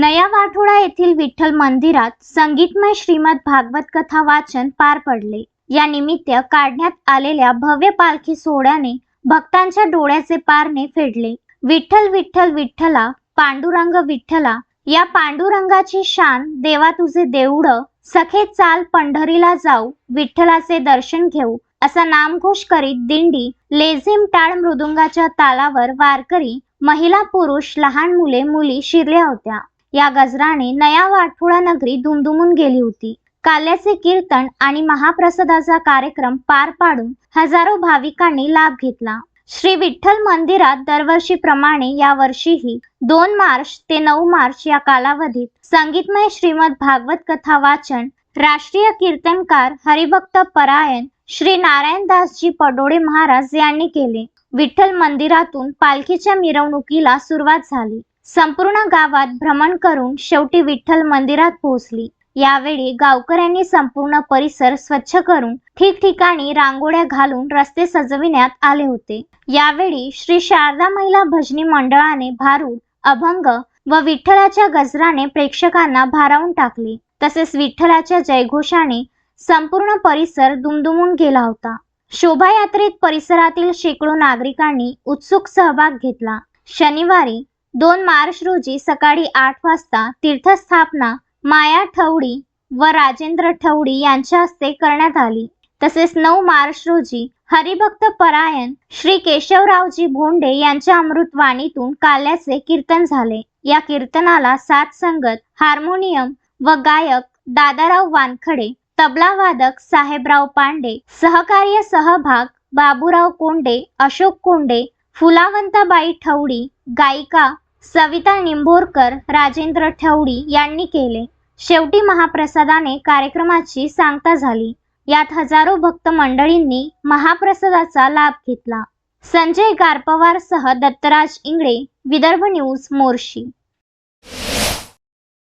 नया वाठोडा येथील विठ्ठल मंदिरात संगीतमय श्रीमद भागवत कथा वाचन पार पडले. या निमित्त काढण्यात आलेल्या भव्य पालखी सोहळ्याने भक्तांच्या डोळ्याचे पारणे फेडले. विठ्ठल विठ्ठल विठ्ठला पांडुरंग विठ्ठला या पांडुरंगाची शान देवा तुझे देऊळ सखे चाल पंढरीला जाऊ विठ्ठलाचे दर्शन घेऊ असा नामघोष करीत दिंडी लेझिम टाळ मृदुंगाच्या तालावर वारकरी महिला पुरुष लहान मुले मुली शिरल्या होत्या. या गजराने नया वाटफुळा नगरी दुमदुमून गेली होती. काल्याचे कीर्तन आणि महाप्रसादाचा कार्यक्रम पार पाडून हजारो भाविकांनी लाभ घेतला. श्री विठ्ठल मंदिरात दरवर्षीप्रमाणे यावर्षीही दोन मार्च ते नऊ मार्च या कालावधीत संगीतमय श्रीमद भागवत कथा वाचन राष्ट्रीय कीर्तनकार हरिभक्त परायण श्री नारायणदासजी पडोळे महाराज यांनी केले. विठ्ठल मंदिरातून पालखीच्या मिरवणुकीला सुरुवात झाली. संपूर्ण गावात भ्रमण करून शेवटी विठ्ठल मंदिरात पोहोचली. यावेळी गावकऱ्यांनी संपूर्ण परिसर स्वच्छ करून ठिकठिकाणी रांगोळ्या घालून रस्ते सजविण्यात आले होते. यावेळी श्री शारदा महिला भजनी मंडळाने भारूड अभंग व विठ्ठलाच्या गजराने प्रेक्षकांना भारावून टाकले. तसेच विठ्ठलाच्या जयघोषाने संपूर्ण परिसर दुमदुमून गेला होता. शोभायात्रेत परिसरातील शेकडो नागरिकांनी उत्सुक सहभाग घेतला. शनिवारी दोन मार्च रोजी सकाळी आठ वाजता तीर्थस्थापना माया ठवडी व राजेंद्र ठवडी यांच्या हस्ते करण्यात आली. तसेच नऊ मार्च रोजी हरिभक्त परायण श्री केशवरावजी भोंडे यांच्या अमृतवाणीतून काल्याचे कीर्तन झाले. या कीर्तनाला सात संगत हार्मोनियम व गायक दादाराव वानखडे तबला वादक साहेबराव पांडे सहकार्य सहभाग बाबूराव कोंडे अशोक कोंडे फुलावंताबाई ठवडी गायिका सविता निंभोरकर राजेंद्र ठवडी यांनी केले. शेवटी महाप्रसादाने कार्यक्रमाची सांगता झाली. यात हजारो भक्त मंडळींनी महाप्रसादाचा लाभ घेतला. संजय गारपवारसह दत्तराज इंगळे विदर्भ न्यूज मोर्शी.